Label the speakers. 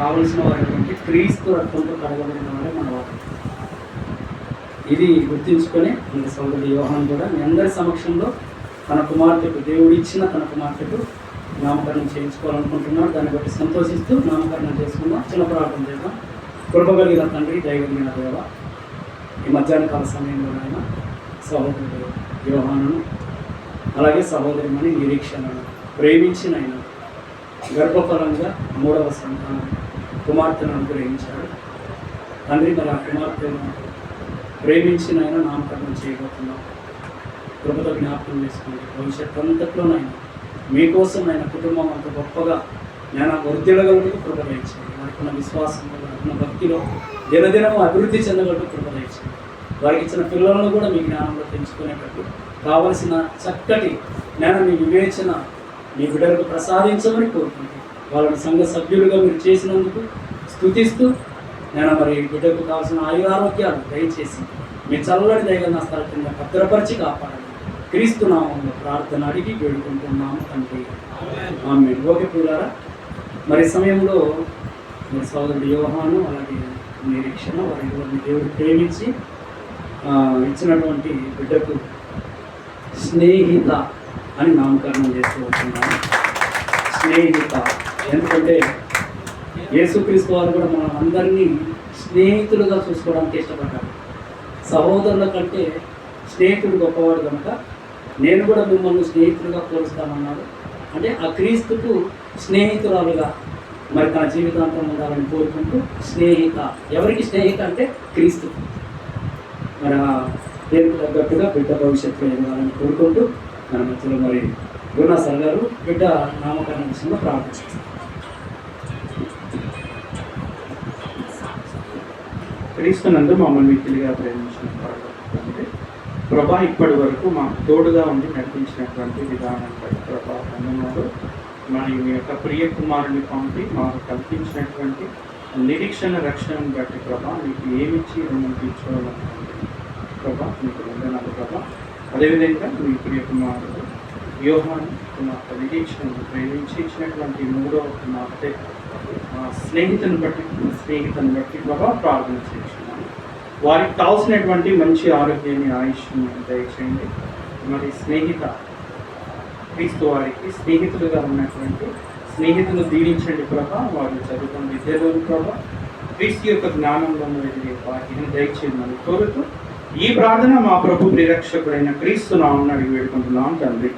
Speaker 1: కావలసిన వారి క్రీస్తు రక్తంతో కడగబడిన వారే మన వారు. ఇది గుర్తించుకొని మన సోదరుడు యోహాన్ కూడా మీ అందరి సమక్షంలో తన కుమార్తెకు దేవుడు ఇచ్చిన తన కుమార్తెకు నామకరణం చేయించుకోవాలనుకుంటున్నాడు. దాన్ని బట్టి సంతోషిస్తూ నామకరణం చేసుకుందాం. చిన్న ప్రార్థన చేద్దాం. కృపగలిగిన తండ్రి దైవమైన దేవ ఈ మధ్యాహ్న కాల సమయంలో ఆయన సహోదరుడు యోహాను అలాగే సహోదరిమని నిరీక్షణను ప్రేమించిన ఆయన గర్భఫలంగా మూడవ సంతానం కుమార్తెను అనుగ్రహించాడు తండ్రి మరి ఆ కుమార్తెను ప్రేమించిన ఆయన నామకరణం చేయబోతున్నాం కృపతో జ్ఞాపకం చేసుకోండి భవిష్యత్ అంతట్లోనైనా మీకోసం ఆయన కుటుంబం అంత గొప్పగా నేను వృద్ధిడగలకు కృప దయచేయండి. వారికి విశ్వాసంలో వారికి భక్తిలో దినదినం అభివృద్ధి చెందగలకు కృప వారికి ఇచ్చిన పిల్లలను కూడా మీ జ్ఞానంలో పెంచుకునేటట్టు కావలసిన చక్కటి జ్ఞానం మీ వివేచన మీ బిడ్డలకు ప్రసాదించమని కోరుకుంటున్నాను వాళ్ళని సంఘ సభ్యులుగా మీరు చేసినందుకు స్థుతిస్తూ నేను మరి బిడ్డకు కావాల్సిన ఆయురారోగ్యాలు దయచేసి మీ చల్లని దైవన్న స్థల కింద భద్రపరిచి కాపాడాలి క్రీస్తునామంలో ప్రార్థన అడిగి వేడుకుంటున్నాము తండ్రి. ఆమె ఓకే పిల్లారా మరి సమయంలో మరి సోదరుడు యోహాను అలాగే నిరీక్షణ వారి దేవుడు ప్రేమించి ఇచ్చినటువంటి బిడ్డకు స్నేహిత అని నామకరణం చేస్తూ వస్తున్నాను స్నేహిత ఎందుకంటే యేసుక్రీస్తు వారు కూడా మనం అందరినీ స్నేహితులుగా చూసుకోవడానికి ఇష్టపడ్డారు. సహోదరుల కంటే స్నేహితుడు గొప్పవాడు కనుక నేను కూడా మిమ్మల్ని స్నేహితులుగా పోలుస్తానన్నాడు. అంటే ఆ క్రీస్తుకు స్నేహితురాలుగా మరి తన జీవితాంతం ఉండాలని కోరుకుంటూ స్నేహిత ఎవరికి స్నేహిత అంటే క్రీస్తు మరి ఆ పేరుకు తగ్గట్టుగా బిడ్డ భవిష్యత్తులో ఎదగాలని కోరుకుంటూ మన మిత్రులు మరి గురునాథర్ గారు బిడ్డ నామకరణ విషయంలో ప్రార్థిస్తారు
Speaker 2: క్రీస్తునందు మమ్మల్ని మిక్కిలిగా ప్రేమించిన ప్రభా ఇప్పటి వరకు మాకు తోడుగా ఉండి నడిపించినటువంటి విధానం బట్టి ప్రభా అన్నారు మరి మీ యొక్క ప్రియ కుమారుని పంపి మాకు కల్పించినటువంటి నిరీక్షణ రక్షణను బట్టి ప్రభా మీకు ఏమిచ్చి రుణం తీర్చుకోవాలనుకుంటుంది ప్రభా మీకు వందనాలు ప్రభా. అదేవిధంగా మీ యొక్క కుమారుడు వ్యూహాన్ని కుమార్తె నిరీక్షణను ప్రేమించి ఇచ్చినటువంటి మూడవ కుమార్తె స్నేహితుని బట్టి స్నేహితుని బట్టి ప్రభా ప్రార్థన చేస్తున్నాను. వారికి కావాల్సినటువంటి మంచి ఆరోగ్యాన్ని ఆయుష్ని దయచేయండి. మరి స్నేహిత క్రీస్తు వారికి స్నేహితులుగా ఉన్నటువంటి స్నేహితులు దీవించండి ప్రభా. వారు చదువుకున్న విద్యలో ప్రభా క్రీస్తు యొక్క జ్ఞానంలో ఎదిగే వాటిని దయచేయమని కోరుతూ ఈ ప్రార్థన మా ప్రభు ప్రిరక్షకుడైన క్రీస్తు నామని అడిగి వేడుకుంటున్నాం తండ్రి.